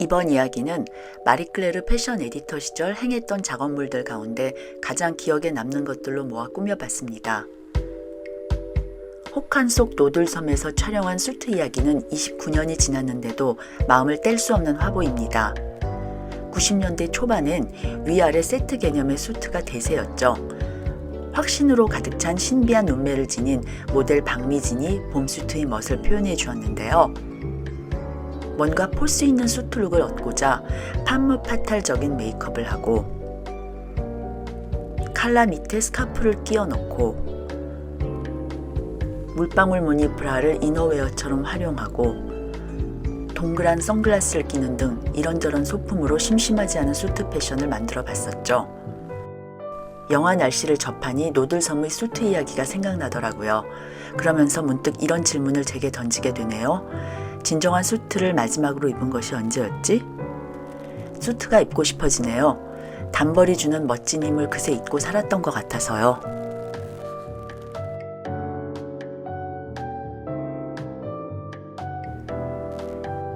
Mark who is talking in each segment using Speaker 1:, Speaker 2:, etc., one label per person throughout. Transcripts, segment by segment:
Speaker 1: 이번 이야기는 마리클레르 패션 에디터 시절 행했던 작업물들 가운데 가장 기억에 남는 것들로 모아 꾸며봤습니다. 혹한 속 노들섬에서 촬영한 수트 이야기는 29년이 지났는데도 마음을 뗄 수 없는 화보입니다. 90년대 초반엔 위아래 세트 개념의 수트가 대세였죠. 확신으로 가득 찬 신비한 눈매를 지닌 모델 박미진이 봄 수트의 멋을 표현해 주었는데요. 뭔가 포스 있는 수트룩을 얻고자 판무파탈적인 메이크업을 하고 칼라 밑에 스카프를 끼워 넣고 물방울 무늬 브라를 이너웨어처럼 활용하고 동그란 선글라스를 끼는 등 이런저런 소품으로 심심하지 않은 수트 패션을 만들어 봤었죠. 영화 날씨를 접하니 노들섬의 수트 이야기가 생각나더라고요. 그러면서 문득 이런 질문을 제게 던지게 되네요. 진정한 수트를 마지막으로 입은 것이 언제였지? 수트가 입고 싶어지네요. 단벌이 주는 멋진 힘을 그새 잊고 살았던 것 같아서요.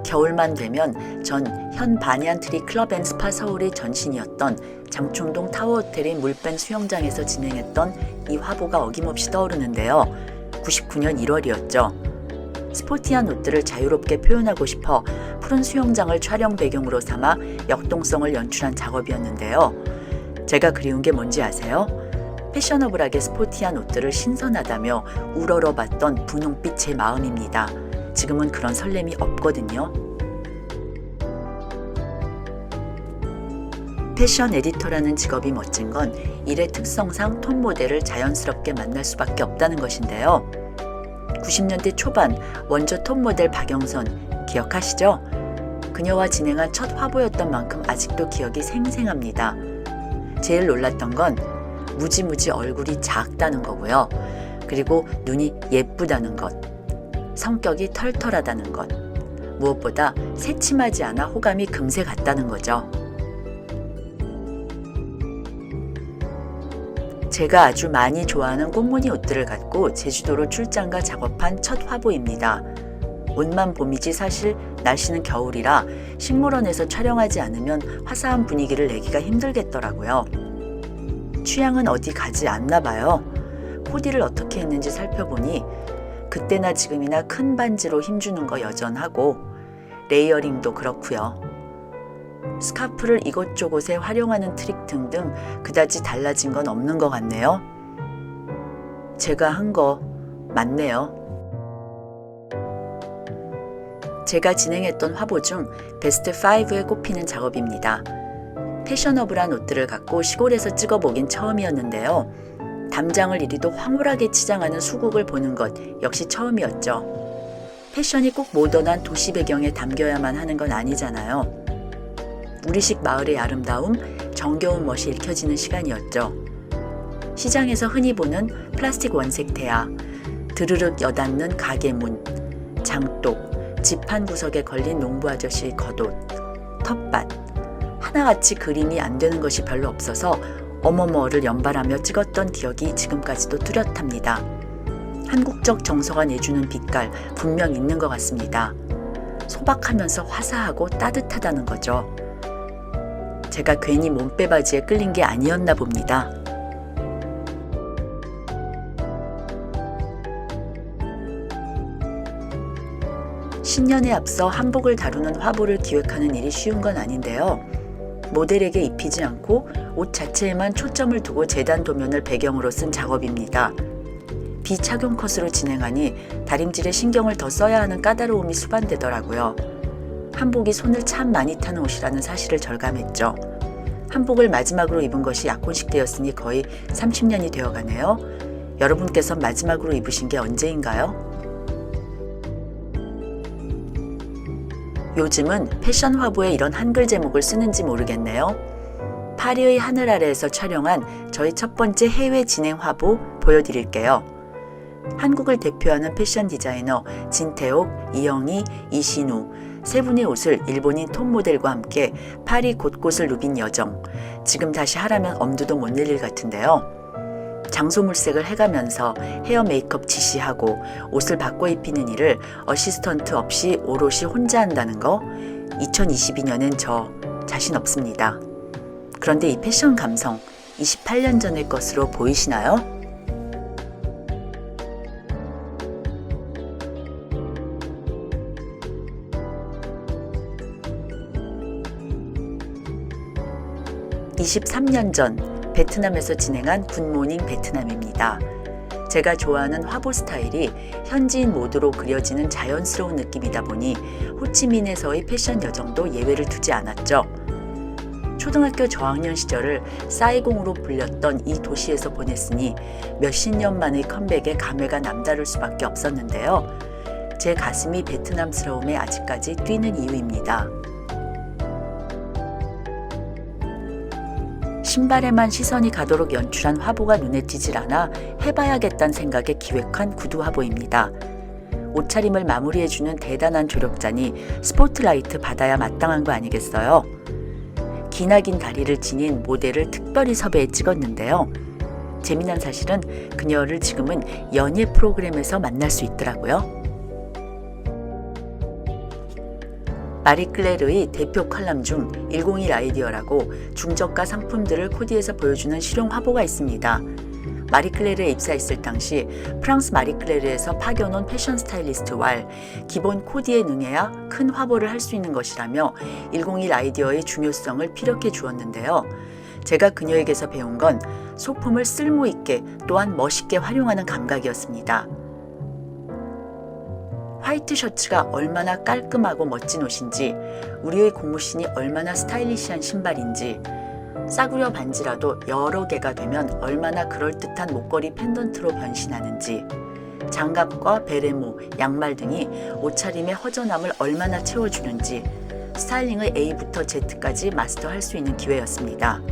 Speaker 1: 겨울만 되면 전 현 바니안트리 클럽 앤 스파 서울의 전신이었던 장충동 타워 호텔의 물밴 수영장에서 진행했던 이 화보가 어김없이 떠오르는데요. 99년 1월이었죠. 스포티한 옷들을 자유롭게 표현하고 싶어 푸른 수영장을 촬영 배경으로 삼아 역동성을 연출한 작업이었는데요. 제가 그리운 게 뭔지 아세요? 패셔너블하게 스포티한 옷들을 신선하다며 우러러봤던 분홍빛 제 마음입니다. 지금은 그런 설렘이 없거든요. 패션 에디터라는 직업이 멋진 건 일의 특성상 톱 모델을 자연스럽게 만날 수밖에 없다는 것인데요. 90년대 초반 원조 톱 모델 박영선 기억하시죠? 그녀와 진행한 첫 화보였던 만큼 아직도 기억이 생생합니다. 제일 놀랐던 건 무지무지 얼굴이 작다는 거고요. 그리고 눈이 예쁘다는 것. 성격이 털털하다는 것. 무엇보다 새침하지 않아 호감이 금세 갔다는 거죠. 제가 아주 많이 좋아하는 꽃무늬 옷들을 갖고 제주도로 출장가 작업한 첫 화보입니다. 옷만 봄이지 사실 날씨는 겨울이라 식물원에서 촬영하지 않으면 화사한 분위기를 내기가 힘들겠더라고요. 취향은 어디 가지 않나 봐요. 코디를 어떻게 했는지 살펴보니 그때나 지금이나 큰 반지로 힘주는 거 여전하고 레이어링도 그렇고요. 스카프를 이곳저곳에 활용하는 트릭 등등 그다지 달라진 건 없는 것 같네요. 제가 한 거 맞네요. 제가 진행했던 화보 중 베스트 5에 꼽히는 작업입니다. 패셔너블한 옷들을 갖고 시골에서 찍어보긴 처음이었는데요. 담장을 이리도 황홀하게 치장하는 수국을 보는 것 역시 처음이었죠. 패션이 꼭 모던한 도시 배경에 담겨야만 하는 건 아니잖아요. 우리식 마을의 아름다움, 정겨운 멋이 읽혀지는 시간이었죠. 시장에서 흔히 보는 플라스틱 원색 대야, 드르륵 여닫는 가게 문, 장독, 집 한 구석에 걸린 농부 아저씨의 겉옷, 텃밭, 하나같이 그림이 안 되는 것이 별로 없어서 어머머를 연발하며 찍었던 기억이 지금까지도 뚜렷합니다. 한국적 정서가 내주는 빛깔 분명 있는 것 같습니다. 소박하면서 화사하고 따뜻하다는 거죠. 제가 괜히 몸빼바지에 끌린 게 아니었나 봅니다. 신년에 앞서 한복을 다루는 화보를 기획하는 일이 쉬운 건 아닌데요. 모델에게 입히지 않고 옷 자체에만 초점을 두고 재단 도면을 배경으로 쓴 작업입니다. 비착용 컷으로 진행하니 다림질에 신경을 더 써야 하는 까다로움이 수반되더라고요. 한복이 손을 참 많이 타는 옷이라는 사실을 절감했죠. 한복을 마지막으로 입은 것이 약혼식 때였으니 거의 30년이 되어 가네요. 여러분께서 마지막으로 입으신 게 언제인가요? 요즘은 패션 화보에 이런 한글 제목을 쓰는지 모르겠네요. 파리의 하늘 아래에서 촬영한 저희 첫 번째 해외 진행 화보 보여드릴게요. 한국을 대표하는 패션 디자이너 진태옥, 이영희, 이신우 세 분의 옷을 일본인 톱 모델과 함께 파리 곳곳을 누빈 여정. 지금 다시 하라면 엄두도 못 낼 일 같은데요. 장소 물색을 해가면서 헤어 메이크업 지시하고 옷을 바꿔 입히는 일을 어시스턴트 없이 오롯이 혼자 한다는 거 2022년엔 저 자신 없습니다. 그런데 이 패션 감성 28년 전의 것으로 보이시나요? (23년) 전 베트남에서 진행한 굿모닝 베트남입니다. 제가 좋아하는 화보 스타일이 현지인 모드로 그려지는 자연스러운 느낌이다 보니 호치민에서의 패션 여정도 예외를 두지 않았죠. 초등학교 저학년 시절을 사이공으로 불렸던 이 도시에서 보냈으니 몇십 년 만의 컴백에 감회가 남다를 수밖에 없었는데요. 제 가슴이 베트남스러움에 아직까지 뛰는 이유입니다. 신발에만 시선이 가도록 연출한 화보가 눈에 띄질 않아 해봐야겠다는 생각에 기획한 구두 화보입니다. 옷차림을 마무리해주는 대단한 조력자니 스포트라이트 받아야 마땅한 거 아니겠어요? 기나긴 다리를 지닌 모델을 특별히 섭외해 찍었는데요. 재미난 사실은 그녀를 지금은 연예 프로그램에서 만날 수 있더라고요. 마리클레르의 대표 컬럼 중 101 아이디어라고 중저가 상품들을 코디해서 보여주는 실용 화보가 있습니다. 마리클레르에 입사했을 당시 프랑스 마리클레르에서 파견온 패션 스타일리스트 왈 기본 코디에 능해야 큰 화보를 할 수 있는 것이라며 101 아이디어의 중요성을 피력해 주었는데요. 제가 그녀에게서 배운 건 소품을 쓸모 있게 또한 멋있게 활용하는 감각이었습니다. 화이트 셔츠가 얼마나 깔끔하고 멋진 옷인지, 우리의 고무신이 얼마나 스타일리시한 신발인지, 싸구려 반지라도 여러 개가 되면 얼마나 그럴듯한 목걸이 펜던트로 변신하는지, 장갑과 베레모, 양말 등이 옷차림의 허전함을 얼마나 채워주는지, 스타일링의 A부터 Z까지 마스터할 수 있는 기회였습니다.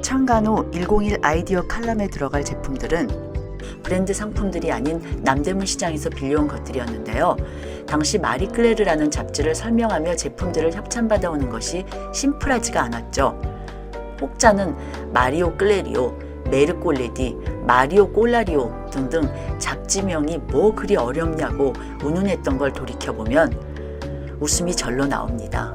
Speaker 1: 창간호 101 아이디어 칼럼에 들어갈 제품들은 브랜드 상품들이 아닌 남대문 시장에서 빌려온 것들이었는데요. 당시 마리클레르라는 잡지를 설명하며 제품들을 협찬받아오는 것이 심플하지가 않았죠. 혹자는 마리오 클레리오, 메르꼴레디, 마리오 꼴라리오 등등 잡지명이 뭐 그리 어렵냐고 운운했던 걸 돌이켜보면 웃음이 절로 나옵니다.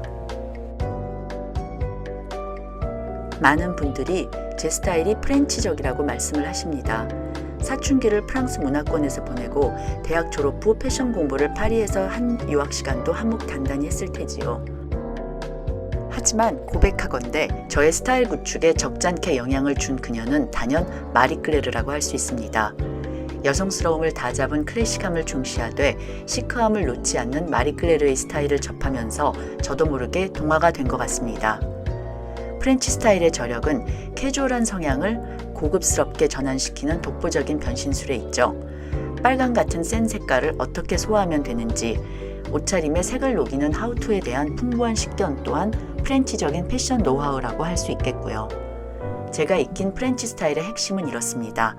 Speaker 1: 많은 분들이 제 스타일이 프렌치적이라고 말씀을 하십니다. 사춘기를 프랑스 문화권에서 보내고 대학 졸업 후 패션 공부를 파리에서 한 유학 시간도 한몫 단단히 했을 테지요. 하지만 고백하건대 저의 스타일 구축에 적잖게 영향을 준 그녀는 단연 마리클레르라고 할 수 있습니다. 여성스러움을 다잡은 클래식함을 중시하되 시크함을 놓지 않는 마리클레르의 스타일을 접하면서 저도 모르게 동화가 된 것 같습니다. 프렌치 스타일의 저력은 캐주얼한 성향을 고급스럽게 전환시키는 독보적인 변신술에 있죠. 빨강 같은 센 색깔을 어떻게 소화하면 되는지, 옷차림의 색을 녹이는 하우투에 대한 풍부한 식견 또한 프렌치적인 패션 노하우라고 할 수 있겠고요. 제가 익힌 프렌치 스타일의 핵심은 이렇습니다.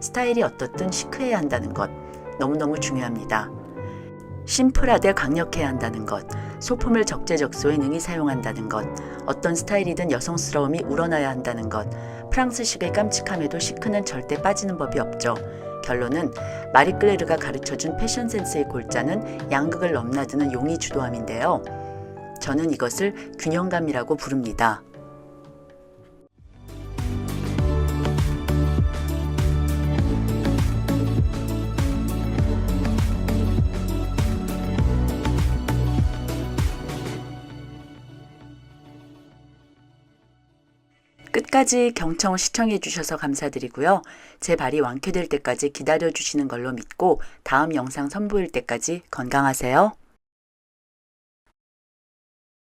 Speaker 1: 스타일이 어떻든 시크해야 한다는 것, 너무너무 중요합니다. 심플하되 강력해야 한다는 것, 소품을 적재적소에 능히 사용한다는 것, 어떤 스타일이든 여성스러움이 우러나야 한다는 것, 프랑스식의 깜찍함에도 시크는 절대 빠지는 법이 없죠. 결론은 마리클레르가 가르쳐준 패션 센스의 골자는 양극을 넘나드는 용의 주도함인데요. 저는 이것을 균형감이라고 부릅니다. 끝까지 경청 시청해 주셔서 감사드리고요. 제 발이 완쾌될 때까지 기다려 주시는 걸로 믿고 다음 영상 선보일 때까지 건강하세요.